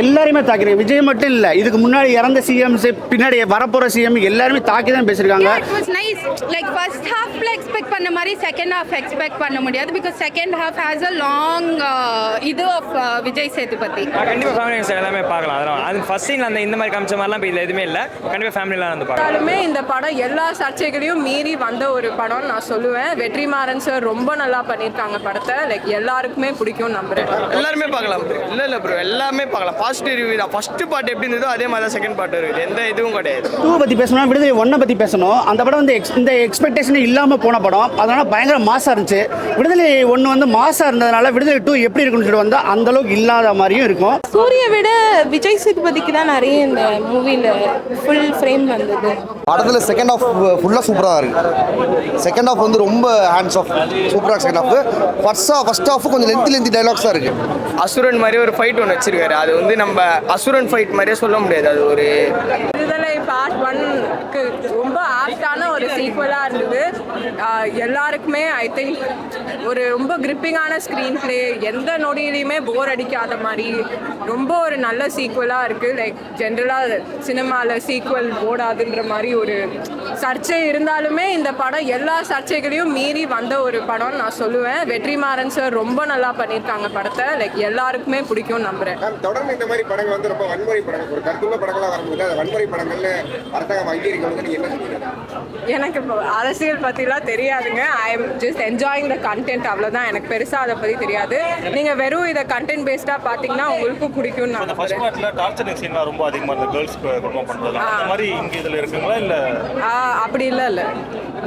எல்லாருமே தாக்கிறீங்க விஜய் மட்டும் இல்ல இதுக்கு முன்னாடி இறந்த சிஎம்ஸ் பின்னாடி வரப்போற சிஎம் எல்லாருமே தாக்கி தான் பேசியிருக்காங்க. Yeah, it was nice. Like first half ல expect பண்ண மாதிரி second half expect பண்ண முடியாது because second half has a long uh, இது of uh, விஜய் சேதுபதி. கண்டிப்பாக ஃபேமிலி எல்லாமே பார்க்கலாம். அதெல்லாம் அது ஃபர்ஸ்ட் சீன் அந்த இந்த மாதிரி காமிச்ச மாதிரிலாம் இப்போ இதில் எதுவுமே இல்லை. கண்டிப்பாக ஃபேமிலிலாம் வந்து பார்க்கலாம். இந்த படம் எல்லா சர்ச்சைகளையும் மீறி வந்த ஒரு படம் நான் சொல்லுவேன். வெற்றிமாறன் சார் ரொம்ப நல்லா பண்ணியிருக்காங்க படத்தை. லைக் எல்லாருக்குமே பிடிக்கும் நம்புறேன். எல்லாருமே பார்க்கலாம். ப்ரோ இல்லை இல்லை ப்ரோ எல்லாமே பார்க்கலாம். பாசிட்டிவ் ரிவ்யூ தான். ஃபர்ஸ்ட் பார்ட் எப்படி இருந்ததோ அதே மாதிரி தான் செகண்ட் பார்ட் இருக்குது எந்த இதுவும் கிடையாது. டூ பத்தி பேசணும் விடுதலை ஒன்னை பத்தி பேசணும். அந்த படம் வந்து ex- இந்த எக்ஸ்பெக்டேஷன் இல்லாம போன படம். அதனால பயங்கர மாசா இருந்துச்சு. விடுதலை ஒன்று வந்து மாசா இருந்ததுனால விடுதலை டூ எப்படி இருக்குன்னு சொல்லிட்டு வந்தா அந்த அளவுக்கு இல்லாத மாதிரியும் இருக்கும். சூர்யை விட விஜய் சேதுபதிக்கு தான் நிறைய இந்த மூவியில் ஃபுல் ஃப்ரேம் வந்தது. படத்தில் செகண்ட் ஹாஃப் ஃபுல்லாக சூப்பராக இருக்கு. செகண்ட் ஹாஃப் வந்து ரொம்ப ஹேண்ட்ஸ் ஆஃப் சூப்பராக second half first half first half கொஞ்சம் லென்த்தி லென்த்தி டைலாக்ஸாக இருக்கு. அசுரன் மாதிரி ஒரு ஃபைட் ஒன்று வச்சிருக்காரு. அது வந்து நம்ம அசுரன் ஃபைட் மாதிரியே சொல்ல முடியாது. அது ஒரு பார்ட் ஒன்க்கு ரொம்ப ஆப்டான ஒரு சீக்வலாக இருந்தது. எல்லாருக்குமே ஐ திங்க் ஒரு ரொம்ப கிரிப்பிங்கான ஸ்க்ரீன் ப்ளே எந்த நொடியிலையுமே போர் அடிக்காத மாதிரி. ரொம்ப ஒரு நல்ல சீக்வலாக இருக்குது லைக் ஜென்ரலாக சினிமாவில் சீக்வல் ஓடாதுன்ற மாதிரி ஒரு சர்ச்சை இருந்தாலுமே இந்த படம் எல்லா சர்ச்சைகளையும் மீறி வந்த ஒரு படம் நான் சொல்லுவேன். வெற்றிமாறன் சார் ரொம்ப நல்லா பண்ணியிருக்காங்க படத்தை. லைக் எல்லாருக்குமே பிடிக்கும் நம்புகிறேன் மேம் தொடர்ந்து இந்த மாதிரி படங்கள் வந்து ரொம்ப வன்முறை படங்கள். ஒரு கருத்துள்ள படங்களா வரும்போது அது வன்முறை படங்கள்னு அரசாங்கம் அங்கீகரிக்கணும் நீங்க என்ன சொல்றீங்க எனக்கு இப்போ அரசியல் பற்றிலாம் தெரியாதுங்க. I am just enjoying the content அவ்வளோதான் எனக்கு பெருசாக அதை பற்றி தெரியாது. நீங்கள் வெறும் இதை கண்டென்ட் பேஸ்டாக பார்த்தீங்கன்னா உங்களுக்கும் பிடிக்கும்னு நான் அந்த ஃபர்ஸ்ட் நம்புறேன் பார்ட்ல டார்ச்சரிங் சீன்லாம் ரொம்ப அதிகமாக கேர்ள்ஸ் குடும்பம் பண்ணுறதுலாம் அந்த மாதிரி இங்கே இதில் இருக்குங்களா? இல்லை. அப்படி இல்லை இல்லை.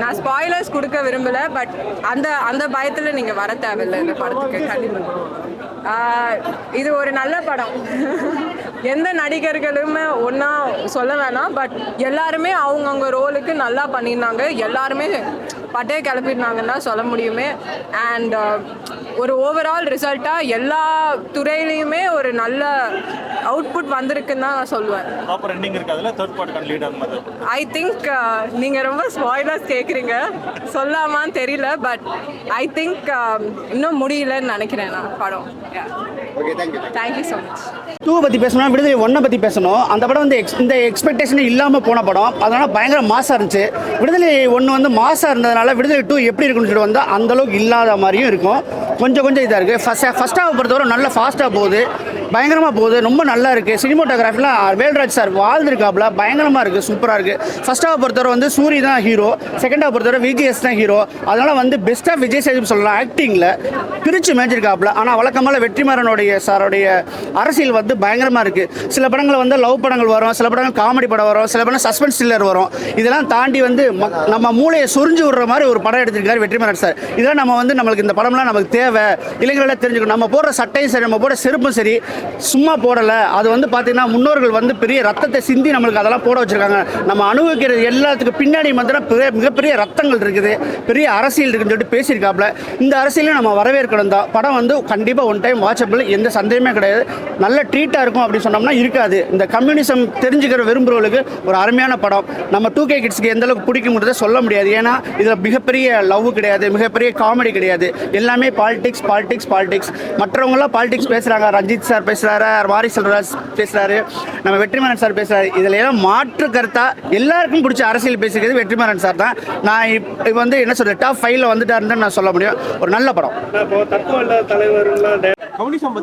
நான் ஸ்பாய்லர்ஸ் கொடுக்க விரும்பலை பட் அந்த அந்த பயத்தில் நீங்கள் வர தேவையில்லை இந்த படத்துக்கு கண்டிப்பாக இது ஒரு நல்ல படம். எந்த நடிகர்களுமே ஒன்றா சொல்ல வேணாம் பட் எல்லாருமே அவங்கவுங்க ரோலுக்கு நல்லா பண்ணியிருந்தாங்க. எல்லாருமே பட்டையை கிளப்பிருந்தாங்கன்னு தான் சொல்ல முடியுமே. அண்ட் ஒரு ஓவரால் ரிசல்ட்டாக எல்லா துறையிலையுமே ஒரு நல்ல அவுட்புட் வந்திருக்குன்னு தான் நான் சொல்லுவேன் ப்ராப்பர் எண்டிங் இருக்காதுல தேர்ட் பார்ட் லீட் அந்த மாதிரி ஐ திங்க் நீங்கள் ரொம்ப ஸ்பாய்லர்ஸ் கேட்குறீங்க சொல்லாமான்னு தெரியல பட் ஐ திங்க் இன்னும் முடியலன்னு நினைக்கிறேன் நான் படம். Okay thank you thank you so much two பத்தி பேசணும் விடுதலை ஒன்னை பத்தி பேசணும். அந்த படம் வந்து ex- இந்த எக்ஸ்பெக்டேஷன் இல்லாம போன படம். அதனால பயங்கர மாசா இருந்துச்சு. விடுதலை ஒன்று வந்து மாசா இருந்ததுனால விடுதலை டூ எப்படி இருக்குன்னு சொல்லிட்டு வந்தால் அந்த அளவுக்கு இல்லாத மாதிரியும் இருக்கும். கொஞ்சம் கொஞ்சம் இதாக இருக்குது ஃபஸ்ட் ஃபஸ்ட் ஹாஃப் பொறுத்தவரை நல்ல ஃபாஸ்ட்டாக போகுது. பயங்கரமாக போகுது. ரொம்ப நல்லா இருக்குது சினிமோட்டோகிராஃபிலாம் வேல்ராஜ் சார் வாழ்ந்துருக்காப்புல. பயங்கரமாக இருக்குது சூப்பராக இருக்குது ஃபர்ஸ்ட் ஹாஃப் பொறுத்தவரை வந்து சூரி தான் ஹீரோ செகண்ட் ஹாஃப் பொறுத்தவரை விஜிஎஸ் தான் ஹீரோ அதனால் வந்து பெஸ்ட்டாக விஜய் சேதுபதி சொல்லலாம் ஆக்டிங்கில் பிரித்து மேய்ச்சிருக்காப்புல. ஆனால் வழக்கமாக வெற்றிமாறனுடைய சாருடைய அரசியல் வந்து பயங்கரமாக இருக்குது சில படங்கள் வந்து லவ் படங்கள் வரும். சில படங்கள் காமெடி படம் வரும். சில படம் சஸ்பென்ஸ் த்ரில்லர் வரும். இதெல்லாம் தாண்டி வந்து நம்ம மூளையை சொரிஞ்சு விடுற மாதிரி ஒரு படம் எடுத்திருக்காரு வெற்றிமாறன் சார். இதெல்லாம் நம்ம வந்து நம்மளுக்கு இந்த படம்லாம் நமக்கு தேவை. இளைஞர்களாக தெரிஞ்சுக்கணும். நம்ம போடுற சட்டையும் சரி நம்ம போடுற செருப்பும் சரி. சும்மா போடலை. அது வந்து பார்த்தீங்கன்னா முன்னோர்கள் வந்து பெரிய ரத்தத்தை சிந்தி நம்மளுக்கு அதெல்லாம் போட வச்சுருக்காங்க. நம்ம அனுபவிக்கிறது எல்லாத்துக்கும் பின்னாடி வந்து பெரிய மிகப்பெரிய ரத்தங்கள் இருக்குது. பெரிய அரசியல் இருக்குன்னு சொல்லிட்டு பேசியிருக்காப்புல. இந்த அரசியலையும் நம்ம வரவேற்கணும் தான். படம் வந்து கண்டிப்பாக ஒன் டைம் வாட்சபிள் எந்த சந்தேகமே கிடையாது. நல்ல ட்ரீட்டாக இருக்கும் அப்படின்னு சொன்னோம்னா இருக்காது. இந்த கம்யூனிசம் தெரிஞ்சுக்கிற விரும்புகிறவங்களுக்கு ஒரு அருமையான படம். நம்ம டூ கே கிட்ஸ்க்கு எந்த அளவுக்கு பிடிக்கும்ன்றதை சொல்ல முடியாது. ஏன்னா இதில் மிகப்பெரிய லவ் கிடையாது. மிகப்பெரிய காமெடி கிடையாது. எல்லாமே பாலிடிக்ஸ் பாலிடிக்ஸ் பாலிடிக்ஸ் மற்றவங்களாம் பாலிடிக்ஸ் பேசுகிறாங்க ரஞ்சித் சார் பேசுகிறாரு வாரி செல்வராஜ் பேசுகிறாரு நம்ம வெற்றிமாறன் சார் பேசுகிறாரு இதில் எல்லாம் மாற்று கருத்தாக எல்லாருக்கும் பிடிச்ச அரசியல் பேசுகிறது வெற்றிமாறன் சார் தான். நான் இப் இப்போ வந்து என்ன சொல்கிறது டாப் ஃபைவ்ல வந்துட்டாருன்னு நான் சொல்ல முடியும். ஒரு நல்ல படம். கம்யூனிசம்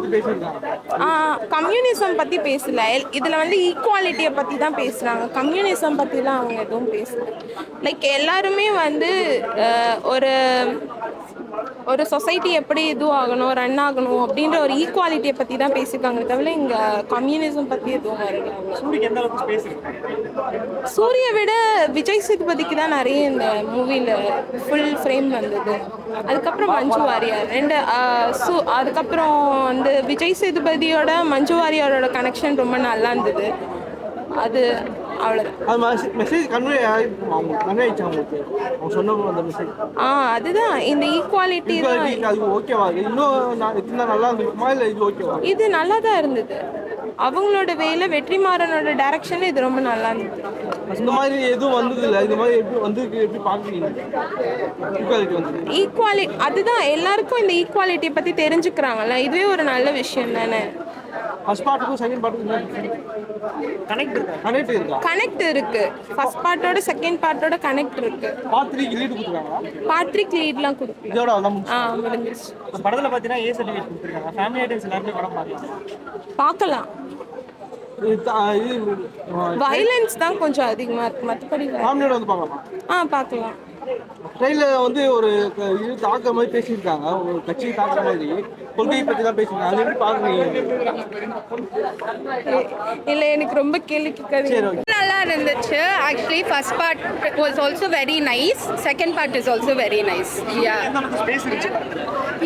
பற்றி பேசல. இதில் வந்து ஈக்குவாலிட்டியை பற்றி தான் பேசுகிறாங்க கம்யூனிசம் பற்றிலாம் அவங்க எதுவும் பேசல. லைக் எல்லாருமே வந்து ஒரு ஒரு சொசைட்டி எப்படி இதுவாகணும் ரன் ஆகணும் அப்படின்ற ஒரு ஈக்குவாலிட்டியை பற்றி தான் பேசியிருக்காங்க. தவிர இங்கே கம்யூனிசம் பற்றி எதுவும் வரல சூர்யை விட விஜய் சேதுபதிக்கு தான் நிறைய இந்த மூவியில் ஃபுல் ஃப்ரேம் வந்தது. அதுக்கப்புறம் மஞ்சு வாரியார். ரெண்டு ஆஹ், சு அதுக்கப்புறம் வந்து விஜய் சேதுபதியோட மஞ்சு வாரியாரோட கனெக்ஷன் ரொம்ப நல்லா இருந்தது. அது ஆ அதுதான். இந்த ஈக்குவாலிட்டி தான். அது ஓகேவா இன்னும் நான் இருந்தால் நல்லா இருந்திருக்குமா இல்லை இது நல்லா தான் இருந்தது. அவங்களோட வேல வெற்றிமாறனோட டைரக்ஷன் இது ரொம்ப நல்லா இருந்தது. இந்த மாதிரி எதுவும் வந்தது இல்லை இந்த மாதிரி எப்படி வந்து எப்படி பார்க்குறீங்க? ஈக்குவாலிட்டி வந்து ஈக்குவாலிட்டி அதுதான். எல்லாருக்கும் இந்த ஈக்குவாலிட்டியை பற்றி தெரிஞ்சுக்கிறாங்கல்ல. இதுவே ஒரு நல்ல விஷயம் தானே? ஃபர்ஸ்ட் பார்ட்டுக்கும் செகண்ட் பார்ட்டுக்கும் கனெக்ட் இருக்கா? கனெக்ட் இருக்கா? கனெக்ட் இருக்கு. ஃபர்ஸ்ட் பார்ட்டோட செகண்ட் பார்ட்டோட கனெக்ட் இருக்கு. பார்ட் த்ரீக்கு லீடு கொடுத்துருக்காங்களா? லீட்லாம் கொடுக்கல இதோட அதான் ஆ முடிஞ்சிருச்சு. படத்தில் பார்த்தீங்கன்னா ஏ சர்டிஃபிகேட் கொடுத்துருக்காங்க. ஃபேமிலி ஐட்டம்ஸ் எல்லாருமே படம் பார்க்கலாம். பார்க்கலாம். வயலன்ஸ் தான் கொஞ்சம் அதிகமா இருக்கு. மற்றபடி ஃபேமிலியோட வந்து பார்க்கலாமா? ஆ பார்க்கலாம். ட்ரெயினில் வந்து ஒரு இது தாக்குற மாதிரி பேசியிருக்காங்க. ஒரு கட்சியை தாக்குற மாதிரி. கொள்கையை பற்றி தான் பேசியிருக்காங்க. அது எப்படி பார்க்குறீங்க? இல்ல எனக்கு ரொம்ப கேள்வி கேட்காதீங்க. நல்லா இருந்துச்சு actually first part was also very nice second part is also very nice yeah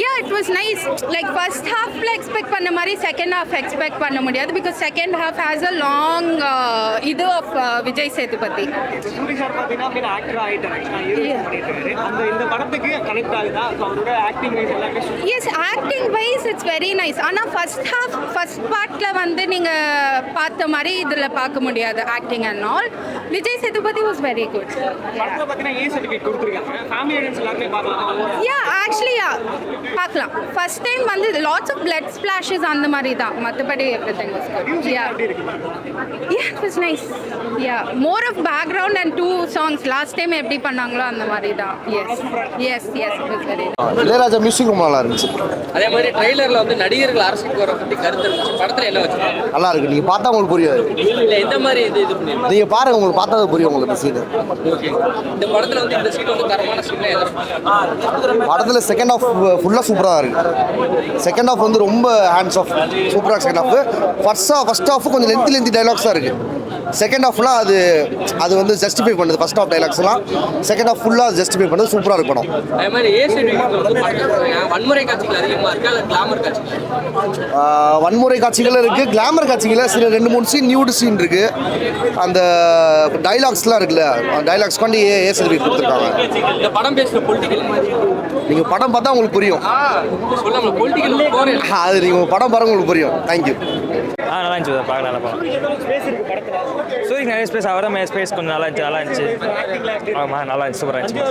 yeah it was nice like first ஹாஃப்ல எக்ஸ்பெக்ட் பண்ண மாதிரி செகண்ட் ஹாஃப் எக்ஸ்பெக்ட் பண்ண முடியாது. Because second half has a long இது of Vijay Sethupathi yes acting wise it's very nice ஆனால் first half first பார்ட்டில் வந்து நீங்கள் பார்த்த மாதிரி இதில் பார்க்க முடியாது acting and all Vijay Sethupathi was very good படத்தில் பார்த்தீங்கன்னா ஏ சர்டிஃபிகேட் கொடுத்துருக்காங்க. ஃபேமிலி ஐட்டம்ஸ் எல்லாருமே பார்க்கலாம். யா ஆக்சுவலி யா பார்க்கலாம். ஃபர்ஸ்ட் டைம் வந்து லாட்ஸ் ஆஃப் பிளட் ஸ்பிளாஷஸ் அந்த மாதிரி தான். மற்றபடி everything was good yeah yeah it was nice yeah more of background and two songs last time எப்படி பண்ணாங்களோ அந்த மாதிரி தான். Yes yes yes it was very Ilaiyaraaja music ரொம்ப நல்லா இருந்துச்சு. அதே மாதிரி ட்ரெய்லர்ல வந்து நடிகர்கள் அரசுக்கு வர பத்தி கருத்து இருந்துச்சு. படத்துல என்ன வச்சிருக்காங்க? நல்லா இருக்கு. நீங்கள் பார்த்தா உங்களுக்கு புரியாது. இல்ல எந்த மாதிரி இது இது நீங்கள் பாருங்க உங்களுக்கு பார்த்தா புரியும் உங்களுக்கு இந்த சீன் இந்த படத்துல வந்து இந்த சீன் வந்து தரமான சீன் எதிர்பார்க்கலாம் படத்தில் செகண்ட் ஆஃப் ஃபுல்லாக சூப்பராக இருக்கு. செகண்ட் ஆஃப் வந்து ரொம்ப ஹேண்ட்ஸ் ஆஃப் சூப்பராக second half first first half கொஞ்சம் லென்த்தி லென்த்தி டைலாக்ஸாக இருக்கு. செகண்ட் ஆஃப்லாம் அது அது வந்து ஜஸ்டிஃபை பண்ணுது ஃபர்ஸ்ட் ஆஃப் டைலாக்ஸ்லாம் செகண்ட் ஆஃப் ஃபுல்லாக ஜஸ்டிஃபை பண்ணுது சூப்பராக இருக்கு படம். அதே மாதிரி ஏ சர்டிஃபிகேட் வந்து படத்துல வன்முறை காட்சிகள் இருக்குது கிளாமர் காட்சிகள்? சில ரெண்டு மூணு சீன் நியூடு சீன் இருக்குது அந்த டைலாக்ஸ்லாம் இருக்குல்ல டைலாக்ஸ் கொண்டு ஏ ஏ சர்டிஃபிகேட் கொடுத்துருக்காங்க. இந்த படம் பொலிட்டிக்கல் நீங்கள் படம் பார்த்தா உங்களுக்கு புரியும். அது நீங்கள் படம் பாருங்க உங்களுக்கு புரியும். தேங்க்யூ ஆ நல்லா இருந்துச்சு அதை பார்க்க நல்லா பார்க்கலாம் சூரிய நிறைய ஸ்பேஸ் அவர் தான் ஸ்பேஸ் கொஞ்சம் நல்லா இருந்துச்சு நல்லா இருந்துச்சு. ஆமாம் நல்லா இருந்துச்சு சூப்பராக இருந்துச்சு.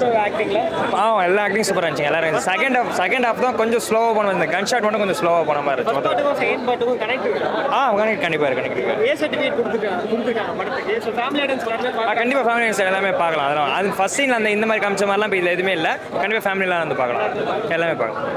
ஆ எல்லா ஆக்டிங் சூப்பராக இருந்துச்சு எல்லாரும் இருந்துச்சு செகண்ட் ஹாஃப் செகண்ட் ஹாஃப் தான் கொஞ்சம் ஸ்லோவாக போன இந்த கன் ஷாட் மட்டும் கொஞ்சம் ஸ்லோவாக போன மாதிரி இருந்துச்சு செகண்ட் பார்ட்டுக்கும் கனெக்ட் ஆ கண்டிப்பாக கண்டிப்பாக இருக்கு கண்டிப்பாக ஃபேமிலி ஃபேமிலி எல்லாமே பார்க்கலாம். அதெல்லாம் அது ஃபர்ஸ்ட் சீன் அந்த இந்த மாதிரி காமிச்ச மாதிரிலாம் இப்போ இதில் எதுவுமே இல்லை. கண்டிப்பாக ஃபேமிலிலாம் வந்து பார்க்கலாம். எல்லாமே பார்க்கலாம்.